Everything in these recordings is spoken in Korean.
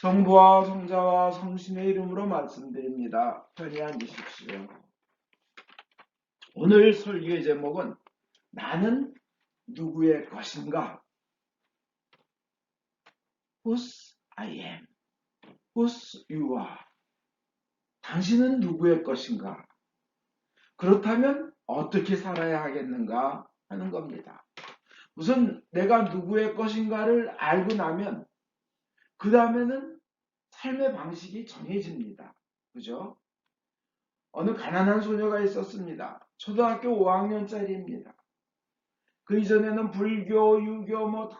성부와 성자와 성신의 이름으로 말씀드립니다. 편히 앉으십시오. 오늘 설교의 제목은 나는 누구의 것인가? Whose I am, whose you are. 당신은 누구의 것인가? 그렇다면 어떻게 살아야 하겠는가 하는 겁니다. 우선 내가 누구의 것인가를 알고 나면 그 다음에는 삶의 방식이 정해집니다. 그죠? 어느 가난한 소녀가 있었습니다. 초등학교 5학년짜리입니다. 그 이전에는 불교, 유교 뭐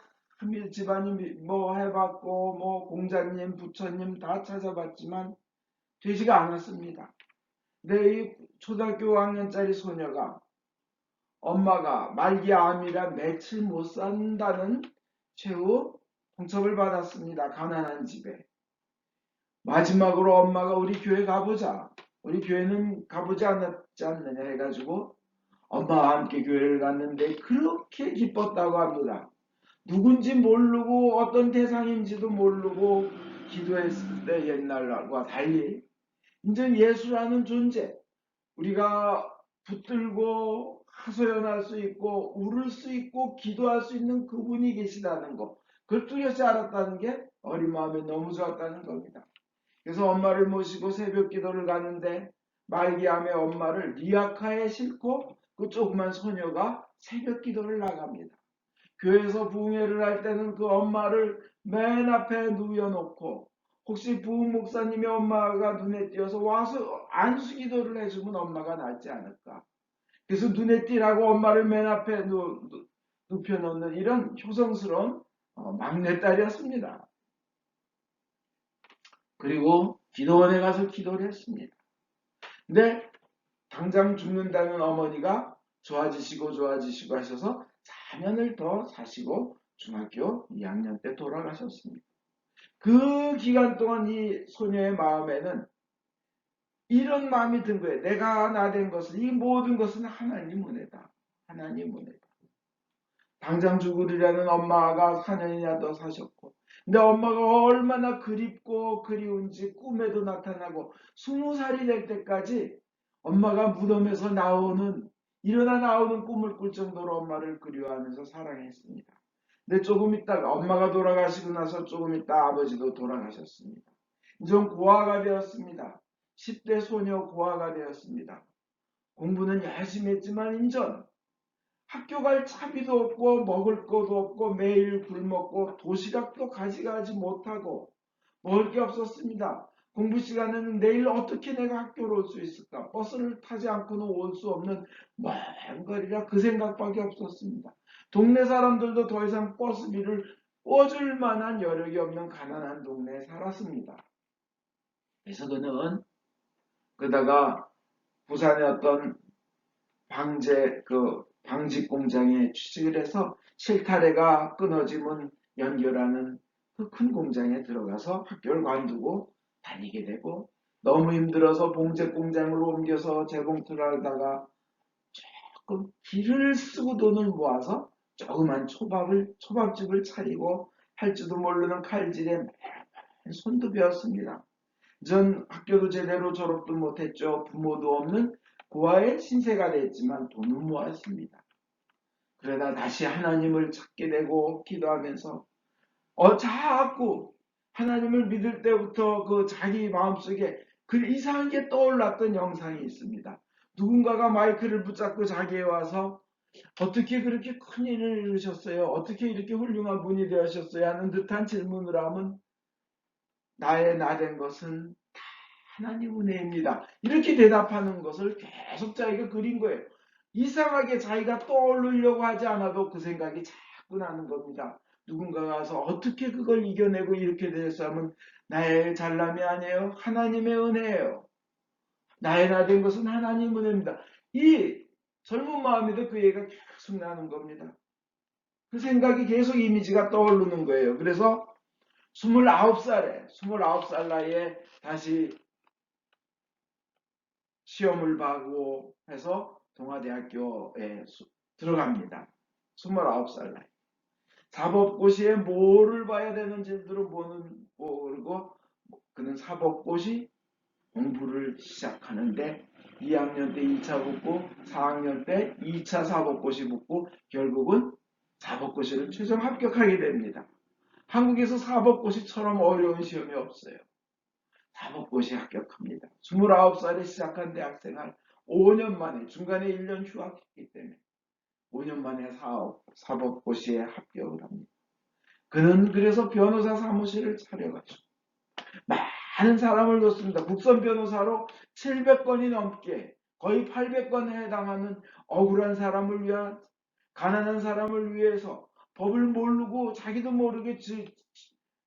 집안이 뭐 해봤고 뭐 공자님, 부처님 다 찾아봤지만 되지가 않았습니다. 근데 이 초등학교 5학년짜리 소녀가 엄마가 말기암이라 며칠 못 산다는 최후 통첩을 받았습니다. 가난한 집에. 마지막으로 엄마가 우리 교회 가보자. 우리 교회는 가보지 않았지 않느냐 해가지고 엄마와 함께 교회를 갔는데 그렇게 기뻤다고 합니다. 누군지 모르고 어떤 대상인지도 모르고 기도했을 때 옛날과 달리 이제 예수라는 존재 우리가 붙들고 하소연할 수 있고 울을 수 있고 기도할 수 있는 그분이 계시다는 것 그걸 뚜렷이 알았다는 게 어린 마음에 너무 좋았다는 겁니다. 그래서 엄마를 모시고 새벽 기도를 가는데 말기암의 엄마를 리아카에 싣고 그 조그만 소녀가 새벽 기도를 나갑니다. 교회에서 부흥회를 할 때는 그 엄마를 맨 앞에 누워놓고 혹시 부흥 목사님의 엄마가 눈에 띄어서 와서 안수 기도를 해주면 엄마가 낫지 않을까. 그래서 눈에 띄라고 엄마를 맨 앞에 누, 눕혀놓는 이런 효성스러운 어, 막내딸이었습니다. 그리고 기도원에 가서 기도를 했습니다. 근데 당장 죽는다는 어머니가 좋아지시고 좋아지시고 하셔서 4년을 더 사시고 중학교 2학년 때 돌아가셨습니다. 그 기간 동안 이 소녀의 마음에는 이런 마음이 든 거예요. 내가 나 된 것은 이 모든 것은 하나님 은혜다. 하나님 은혜다. 당장 죽으리라는 엄마가 4년이나 더 사셨고 근데 엄마가 얼마나 그립고 그리운지 꿈에도 나타나고 20살이 될 때까지 엄마가 무덤에서 나오는 일어나 나오는 꿈을 꿀 정도로 엄마를 그리워하면서 사랑했습니다. 근데 조금 있다가 엄마가 돌아가시고 나서 조금 있다 아버지도 돌아가셨습니다. 이제 고아가 되었습니다. 10대 소녀 고아가 되었습니다. 공부는 열심히 했지만 인전 학교 갈 차비도 없고 먹을 것도 없고 매일 굶었고 도시락도 가져가지 못하고 먹을 게 없었습니다. 공부 시간에는 내일 어떻게 내가 학교로 올 수 있을까? 버스를 타지 않고는 올 수 없는 먼 거리라 그 생각밖에 없었습니다. 동네 사람들도 더 이상 버스비를 꿔줄 만한 여력이 없는 가난한 동네에 살았습니다. 그래서 그는 그러다가 부산의 어떤 방제 그 방직 공장에 취직을 해서 실타래가 끊어지면 연결하는 그 큰 공장에 들어가서 학교를 관두고 다니게 되고 너무 힘들어서 봉제 공장으로 옮겨서 재봉틀을 하다가 조금 길을 쓰고 돈을 모아서 조그만 초밥을 초밥집을 차리고 할 줄도 모르는 칼질에 손도 배웠습니다. 전 학교도 제대로 졸업도 못했죠. 부모도 없는 고아의 신세가 됐지만 돈은 모았습니다. 그러다 다시 하나님을 찾게 되고 기도하면서 어 자꾸 하나님을 믿을 때부터 그 자기 마음속에 그 이상한 게 떠올랐던 영상이 있습니다. 누군가가 마이크를 붙잡고 자기에 와서 어떻게 그렇게 큰 일을 이루셨어요? 어떻게 이렇게 훌륭한 분이 되셨어요? 하는 듯한 질문을 하면 나의 나 된 것은 다 하나님 은혜입니다. 이렇게 대답하는 것을 계속 자기가 그린 거예요. 이상하게 자기가 떠올리려고 하지 않아도 그 생각이 자꾸 나는 겁니다. 누군가가 와서 어떻게 그걸 이겨내고 이렇게 되었어 하면 나의 잘남이 아니에요. 하나님의 은혜예요. 나의 나 된 것은 하나님 은혜입니다. 이 젊은 마음에도 그 얘기가 계속 나는 겁니다. 그 생각이 계속 이미지가 떠오르는 거예요. 그래서 29살에 29살 나이에 다시 시험을 봐고 해서 동아대학교에 들어갑니다. 29살 나이. 사법고시에 뭐를 봐야 되는지도 모르고 사법고시 공부를 시작하는데 2학년 때 2차 붙고 4학년 때 2차 사법고시 붙고 결국은 사법고시를 최종 합격하게 됩니다. 한국에서 사법고시처럼 어려운 시험이 없어요. 사법고시 합격합니다. 29살에 시작한 대학생활 5년 만에 중간에 1년 휴학했기 때문에 5년 만에 사업, 사법고시에 합격을 합니다. 그는 그래서 변호사 사무실을 차려가지고 많은 사람을 놓습니다. 국선 변호사로 700건이 넘게 거의 800건에 해당하는 억울한 사람을 위한 가난한 사람을 위해서 법을 모르고 자기도 모르게 지,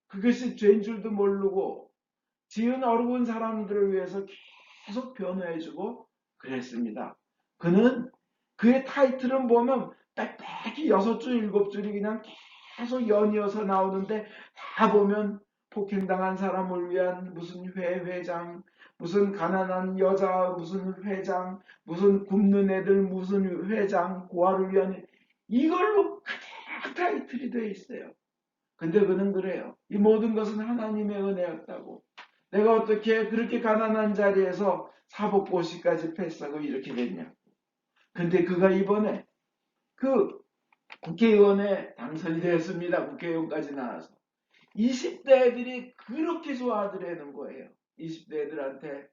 그것이 죄인 줄도 모르고 지은 어려운 사람들을 위해서 계속 변호해주고 그랬습니다. 그는 그의 타이틀은 보면 빽빽히 여섯 줄 일곱 줄이 그냥 계속 연이어서 나오는데 다 보면 폭행당한 사람을 위한 무슨 회 회장, 무슨 가난한 여자 무슨 회장, 무슨 굶는 애들 무슨 회장, 고아를 위한 이걸로 그대로 타이틀이 되어 있어요. 근데 그는 그래요. 이 모든 것은 하나님의 은혜였다고. 내가 어떻게 그렇게 가난한 자리에서 사법고시까지 패스하고 이렇게 됐냐. 근데 그가 이번에 그 국회의원에 당선이 되었습니다. 국회의원까지 나와서. 20대 애들이 그렇게 좋아하더라는 거예요. 20대 애들한테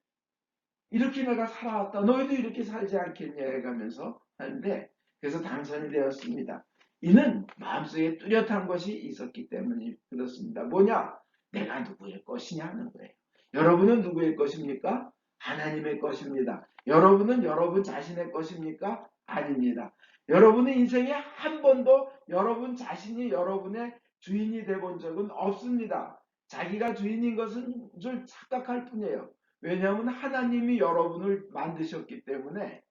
이렇게 내가 살아왔다. 너희도 이렇게 살지 않겠냐 해가면서 하는데 그래서 당선이 되었습니다. 이는 마음속에 뚜렷한 것이 있었기 때문에 그렇습니다. 뭐냐? 내가 누구의 것이냐 하는 거예요. 여러분은 누구의 것입니까? 하나님의 것입니다. 여러분은 여러분 자신의 것입니까? 아닙니다. 여러분의 인생에 한 번도 여러분 자신이 여러분의 주인이 돼 본 적은 없습니다. 자기가 주인인 것은 줄 착각할 뿐이에요. 왜냐하면 하나님이 여러분을 만드셨기 때문에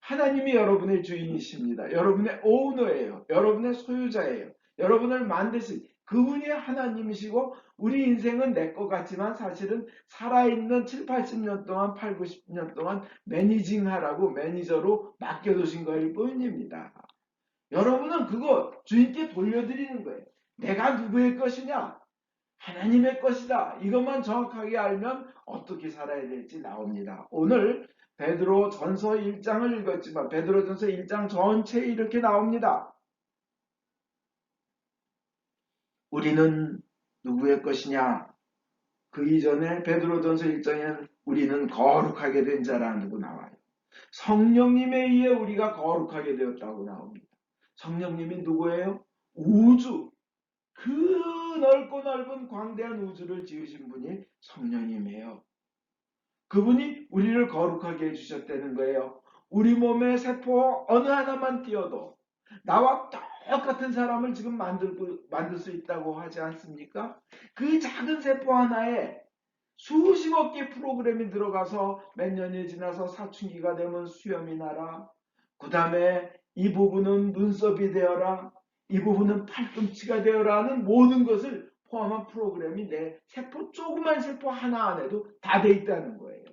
하나님이 여러분의 주인이십니다. 여러분의 오너예요. 여러분의 소유자예요. 여러분을 만드신 그분이 하나님이시고 우리 인생은 내 것 같지만 사실은 살아있는 7, 80년 동안 8, 90년 동안 매니징하라고 매니저로 맡겨두신 거일 뿐입니다. 여러분은 그거 주인께 돌려드리는 거예요. 내가 누구의 것이냐? 하나님의 것이다. 이것만 정확하게 알면 어떻게 살아야 될지 나옵니다. 오늘 베드로 전서 1장을 읽었지만 베드로 전서 1장 전체에 이렇게 나옵니다. 우리는 누구의 것이냐? 그 이전에 베드로전서 1장에는 우리는 거룩하게 된 자라는 거 나와요. 성령님에 의해 우리가 거룩하게 되었다고 나옵니다. 성령님이 누구예요? 우주. 그 넓고 넓은 광대한 우주를 지으신 분이 성령님이에요. 그분이 우리를 거룩하게 해주셨다는 거예요. 우리 몸의 세포 어느 하나만 띄어도 나와 똑 같은 사람을 지금 만들고, 만들 수 있다고 하지 않습니까? 그 작은 세포 하나에 수십억 개 프로그램이 들어가서 몇 년이 지나서 사춘기가 되면 수염이 나라. 그 다음에 이 부분은 눈썹이 되어라. 이 부분은 팔꿈치가 되어라 하는 모든 것을 포함한 프로그램이 내 세포, 조그만 세포 하나 안에도 다 돼 있다는 거예요.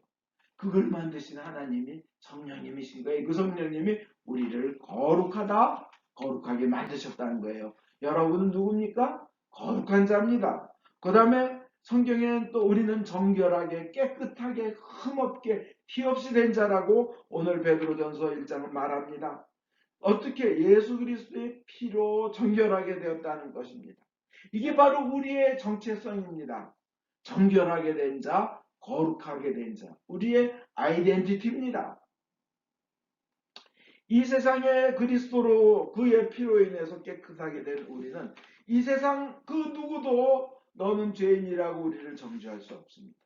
그걸 만드신 하나님이 성령님이신 거예요. 그 성령님이 우리를 거룩하다, 거룩하게 만드셨다는 거예요. 여러분은 누굽니까? 거룩한 자입니다. 그 다음에 성경에는 또 우리는 정결하게 깨끗하게 흠없게 티 없이 된 자라고 오늘 베드로전서 1장은 말합니다. 어떻게 예수 그리스도의 피로 정결하게 되었다는 것입니다. 이게 바로 우리의 정체성입니다. 정결하게 된 자, 거룩하게 된 자, 우리의 아이덴티티입니다. 이 세상에 그리스도로 그의 피로 인해서 깨끗하게 된 우리는 이 세상 그 누구도 너는 죄인이라고 우리를 정죄할 수 없습니다.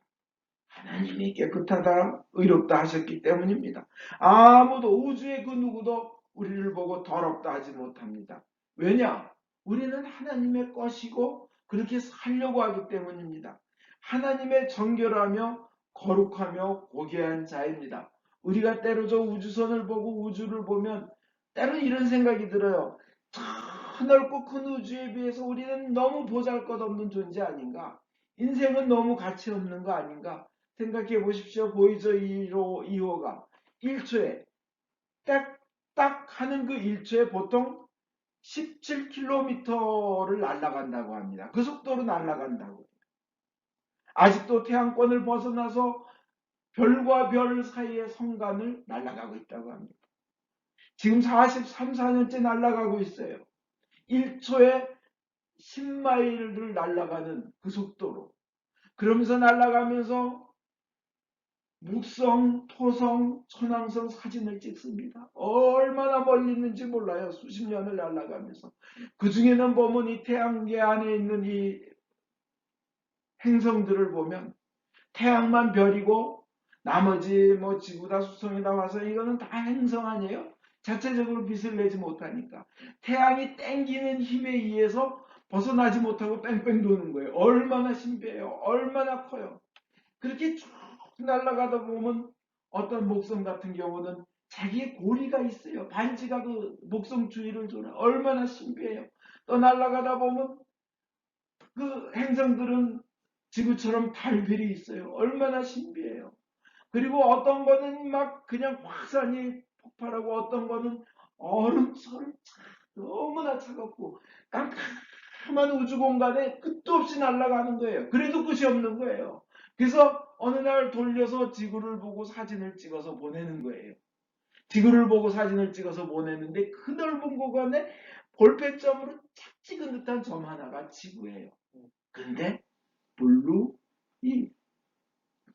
하나님이 깨끗하다, 의롭다 하셨기 때문입니다. 아무도 우주의 그 누구도 우리를 보고 더럽다 하지 못합니다. 왜냐? 우리는 하나님의 것이고 그렇게 살려고 하기 때문입니다. 하나님의 정결하며 거룩하며 고귀한 자입니다. 우리가 때로 저 우주선을 보고 우주를 보면 때로 이런 생각이 들어요. 저 넓고 큰 우주에 비해서 우리는 너무 보잘것없는 존재 아닌가? 인생은 너무 가치 없는 거 아닌가? 생각해 보십시오. 보이저 1호, 2호가 1초에 딱, 딱 하는 그 1초에 보통 17km를 날아간다고 합니다. 그 속도로 날아간다고. 아직도 태양권을 벗어나서 별과 별 사이의 성간을 날아가고 있다고 합니다. 지금 43, 4년째 날아가고 있어요. 1초에 10마일을 날아가는 그 속도로. 그러면서 날아가면서 목성, 토성, 천왕성 사진을 찍습니다. 얼마나 멀리 있는지 몰라요. 수십 년을 날아가면서. 그 중에는 보면 이 태양계 안에 있는 이 행성들을 보면 태양만 별이고 나머지 뭐 지구다 수성이다 와서 이거는 다 행성 아니에요? 자체적으로 빛을 내지 못하니까 태양이 땡기는 힘에 의해서 벗어나지 못하고 뺑뺑 도는 거예요. 얼마나 신비해요. 얼마나 커요. 그렇게 쭉 날아가다 보면 어떤 목성 같은 경우는 자기의 고리가 있어요. 반지가 그 목성 주위를 돌아. 얼마나 신비해요. 또 날아가다 보면 그 행성들은 지구처럼 달별이 있어요. 얼마나 신비해요. 그리고 어떤 거는 막 그냥 확산이 폭발하고 어떤 거는 얼음처럼 차- 너무나 차갑고 깜깜한 우주 공간에 끝도 없이 날아가는 거예요. 그래도 끝이 없는 거예요. 그래서 어느 날 돌려서 지구를 보고 사진을 찍어서 보내는 거예요. 지구를 보고 사진을 찍어서 보내는데 그 넓은 공간에 볼펜점으로 착 찍은 듯한 점 하나가 지구예요. 근데 물로 이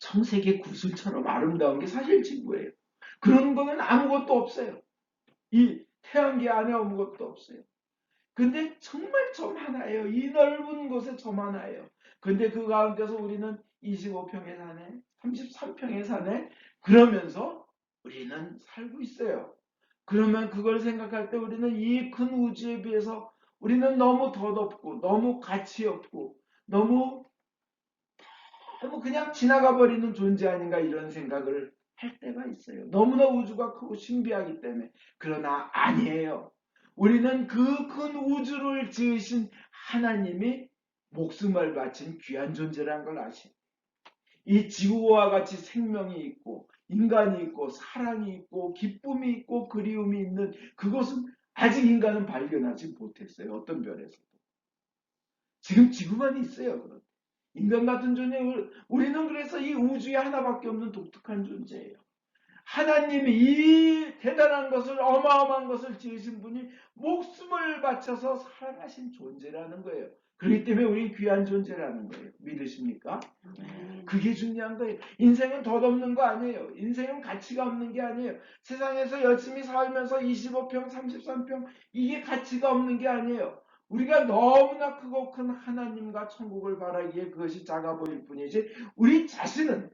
청색의 구슬처럼 아름다운 게 사실 지구예요. 그런 거는 아무것도 없어요. 이 태양계 안에 아무것도 없어요. 근데 정말 점 하나예요. 이 넓은 곳에 점 하나예요. 근데 그 가운데서 우리는 25평에 사네, 33평에 사네, 그러면서 우리는 살고 있어요. 그러면 그걸 생각할 때 우리는 이 큰 우주에 비해서 우리는 너무 덧없고, 너무 가치 없고, 너무, 너무 그냥 지나가 버리는 존재 아닌가 이런 생각을 할 때가 있어요. 너무나 우주가 크고 신비하기 때문에. 그러나 아니에요. 우리는 그 큰 우주를 지으신 하나님이 목숨을 바친 귀한 존재라는 걸 아시. 이 지구와 같이 생명이 있고 인간이 있고 사랑이 있고 기쁨이 있고 그리움이 있는 그것은 아직 인간은 발견하지 못했어요. 어떤 별에서도. 지금 지구만 있어요. 인간 같은 존재, 우리는 그래서 이 우주에 하나밖에 없는 독특한 존재예요. 하나님이 이 대단한 것을, 어마어마한 것을 지으신 분이 목숨을 바쳐서 살아가신 존재라는 거예요. 그렇기 때문에 우리 귀한 존재라는 거예요. 믿으십니까? 그게 중요한 거예요. 인생은 덧없는 거 아니에요. 인생은 가치가 없는 게 아니에요. 세상에서 열심히 살면서 25평, 33평, 이게 가치가 없는 게 아니에요. 우리가 너무나 크고 큰 하나님과 천국을 바라기에 그것이 작아 보일 뿐이지 우리 자신은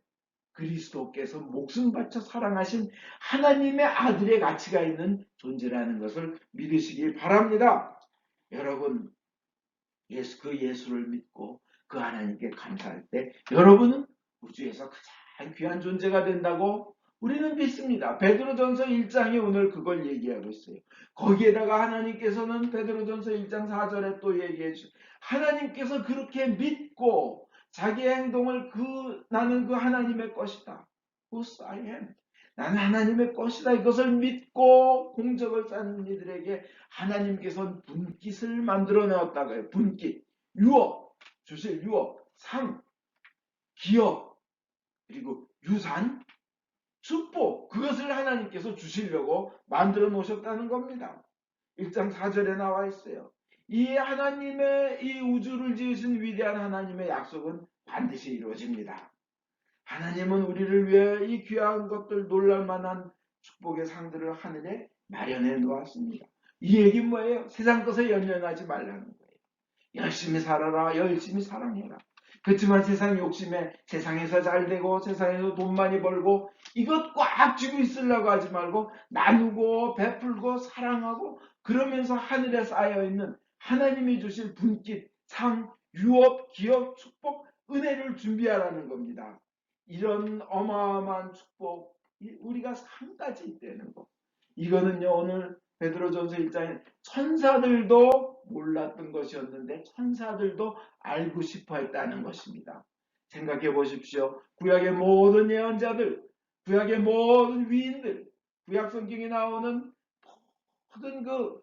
그리스도께서 목숨 바쳐 사랑하신 하나님의 아들의 가치가 있는 존재라는 것을 믿으시길 바랍니다. 여러분 예수 그 예수를 믿고 그 하나님께 감사할 때 여러분은 우주에서 가장 귀한 존재가 된다고 우리는 믿습니다. 베드로전서 1장이 오늘 그걸 얘기하고 있어요. 거기에다가 하나님께서는 베드로전서 1장 4절에 또 얘기해 주죠. 하나님께서 그렇게 믿고 자기의 행동을 그 나는 그 하나님의 것이다. Whose I am. 나는 하나님의 것이다. 이것을 믿고 공적을 쌓는 이들에게 하나님께서는 분깃을 만들어 놓았다고요. 분깃, 유업, 주실 유업, 상, 기업, 그리고 유산, 축복 그것을 하나님께서 주시려고 만들어 놓으셨다는 겁니다. 1장 4절에 나와 있어요. 이 하나님의 이 우주를 지으신 위대한 하나님의 약속은 반드시 이루어집니다. 하나님은 우리를 위해 이 귀한 것들 놀랄만한 축복의 상들을 하늘에 마련해 놓았습니다. 이 얘기는 뭐예요? 세상 것에 연연하지 말라는 거예요. 열심히 살아라, 열심히 사랑해라. 그렇지만 세상 욕심에 세상에서 잘 되고 세상에서 돈 많이 벌고 이것 꽉 쥐고 있으려고 하지 말고 나누고 베풀고 사랑하고 그러면서 하늘에 쌓여있는 하나님이 주실 분깃, 상, 유업, 기업, 축복, 은혜를 준비하라는 겁니다. 이런 어마어마한 축복 우리가 상까지 있다는 거. 이거는요 오늘 베드로전서 1장에 천사들도 몰랐던 것이었는데 천사들도 알고 싶어 했다는 것입니다. 생각해 보십시오. 구약의 모든 예언자들, 구약의 모든 위인들, 구약 성경에 나오는 모든 그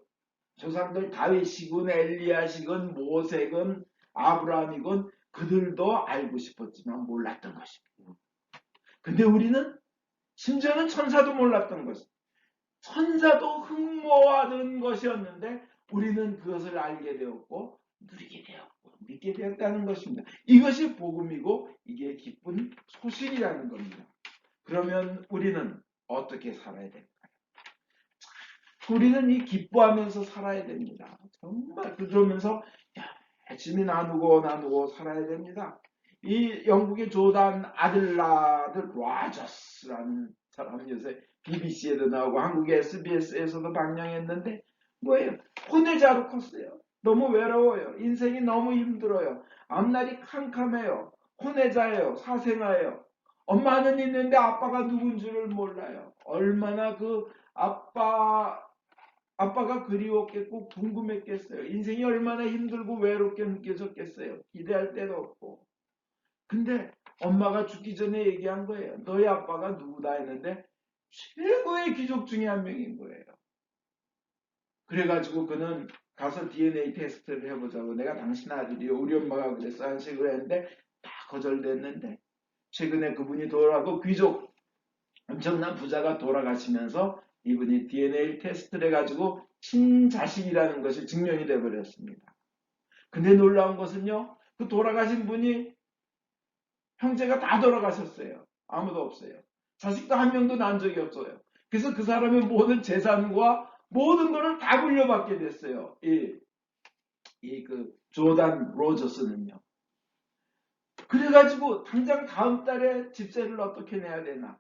조상들 다윗이건 엘리야시건 모세건 아브라함이건 그들도 알고 싶었지만 몰랐던 것입니다. 근데 우리는 심지어는 천사도 몰랐던 것. 천사도 흠모하던 것이었는데 우리는 그것을 알게 되었고 누리게 되었고 믿게 되었다는 것입니다. 이것이 복음이고 이게 기쁜 소식이라는 겁니다. 그러면 우리는 어떻게 살아야 될까요? 우리는 이 기뻐하면서 살아야 됩니다. 정말 그러면서 열심히 나누고 나누고 살아야 됩니다. 이 영국의 조단 아들라드 로저스라는 사람 요새 BBC에도 나오고 한국의 SBS에서도 방영했는데 뭐예요? 혼외자로 컸어요. 너무 외로워요. 인생이 너무 힘들어요. 앞날이 캄캄해요. 혼외자예요. 사생아예요. 엄마는 있는데 아빠가 누군 줄을 몰라요. 얼마나 그 아빠 아빠가 그리웠겠고 궁금했겠어요. 인생이 얼마나 힘들고 외롭게 느껴졌겠어요. 기대할 때도 없고. 근데 엄마가 죽기 전에 얘기한 거예요. 너희 아빠가 누구다 했는데 최고의 귀족 중에 한 명인 거예요. 그래가지고 그는 가서 DNA 테스트를 해보자고 내가 당신 아들이요. 우리 엄마가 그랬어. 한 식으로 했는데 다 거절됐는데 최근에 그분이 돌아가고 귀족 엄청난 부자가 돌아가시면서 이분이 DNA 테스트를 해가지고 친자식이라는 것이 증명이 되어버렸습니다. 근데 놀라운 것은요. 그 돌아가신 분이 형제가 다 돌아가셨어요. 아무도 없어요. 자식도 한 명도 난 적이 없어요. 그래서 그 사람의 모든 재산과 모든 것을 다 물려받게 됐어요. 이, 이그 조단 로저스는요. 그래가지고 당장 다음 달에 집세를 어떻게 내야 되나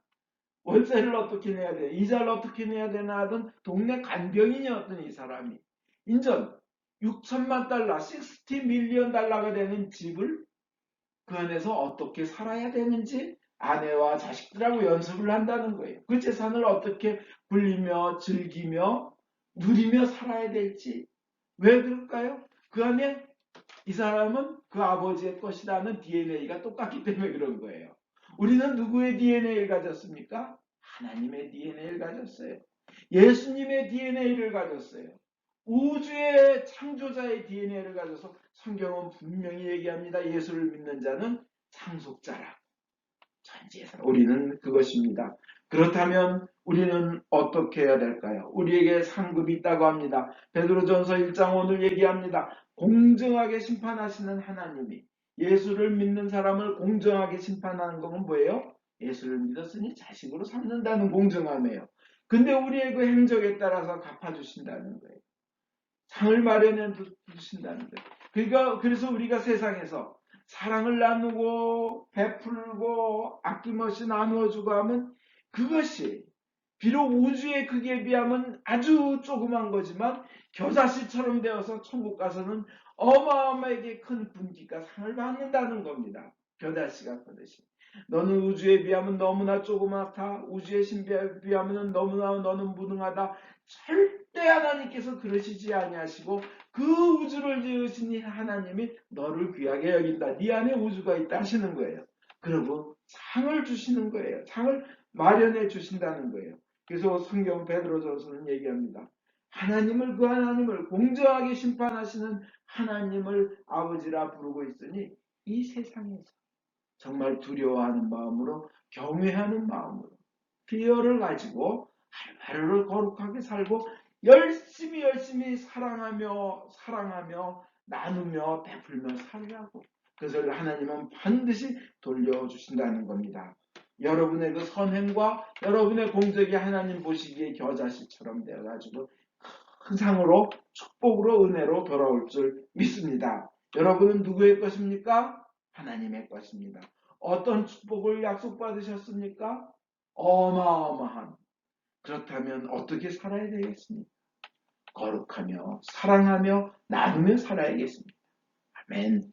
월세를 어떻게 내야 돼 이자를 어떻게 내야 되나 하던 동네 간병인이었던 이 사람이 인전 6천만 달러 60 밀리언 달러가 되는 집을 그 안에서 어떻게 살아야 되는지 아내와 자식들하고 연습을 한다는 거예요. 그 재산을 어떻게 불리며 즐기며 누리며 살아야 될지 왜 그럴까요? 그 안에 이 사람은 그 아버지의 것이라는 DNA가 똑같기 때문에 그런 거예요. 우리는 누구의 DNA를 가졌습니까? 하나님의 DNA를 가졌어요. 예수님의 DNA를 가졌어요. 우주의 창조자의 DNA를 가져서 성경은 분명히 얘기합니다. 예수를 믿는 자는 상속자라. 우리는 그것입니다. 그렇다면 우리는 어떻게 해야 될까요? 우리에게 상급이 있다고 합니다. 베드로전서 1장 오늘 얘기합니다. 공정하게 심판하시는 하나님이 예수를 믿는 사람을 공정하게 심판하는 것은 뭐예요? 예수를 믿었으니 자식으로 삼는다는 공정함이에요. 근데 우리의 그 행적에 따라서 갚아주신다는 거예요. 상을 마련해 주신다는 거예요. 그러니까 그래서 우리가 세상에서 사랑을 나누고 베풀고 아낌없이 나누어주고 하면 그것이 비록 우주의 크기에 비하면 아주 조그만 거지만 겨자씨처럼 되어서 천국 가서는 어마어마하게 큰 분기가 상을 받는다는 겁니다. 겨자씨가 그듯이. 너는 우주에 비하면 너무나 조그맣다. 우주의 신비에 비하면 너무나 너는 무능하다. 절대 하나님께서 그러시지 아니하시고 그 우주를 지으신 하나님이 너를 귀하게 여긴다. 네 안에 우주가 있다 하시는 거예요. 그리고 상을 주시는 거예요. 상을 마련해 주신다는 거예요. 그래서 성경 베드로전서는 얘기합니다. 하나님을 그 하나님을 공정하게 심판하시는 하나님을 아버지라 부르고 있으니 이 세상에서 정말 두려워하는 마음으로 경외하는 마음으로 피어를 가지고 하루하루를 거룩하게 살고 열심히 열심히 사랑하며 사랑하며 나누며 베풀며 살라고 그것을 하나님은 반드시 돌려주신다는 겁니다. 여러분의 그 선행과 여러분의 공적이 하나님 보시기에 겨자씨처럼 되어가지고 큰 상으로 축복으로 은혜로 돌아올 줄 믿습니다. 여러분은 누구의 것입니까? 하나님의 것입니다. 어떤 축복을 약속받으셨습니까? 어마어마한. 그렇다면 어떻게 살아야 되겠습니까? 거룩하며 사랑하며 나누며 살아야겠습니다. 아멘.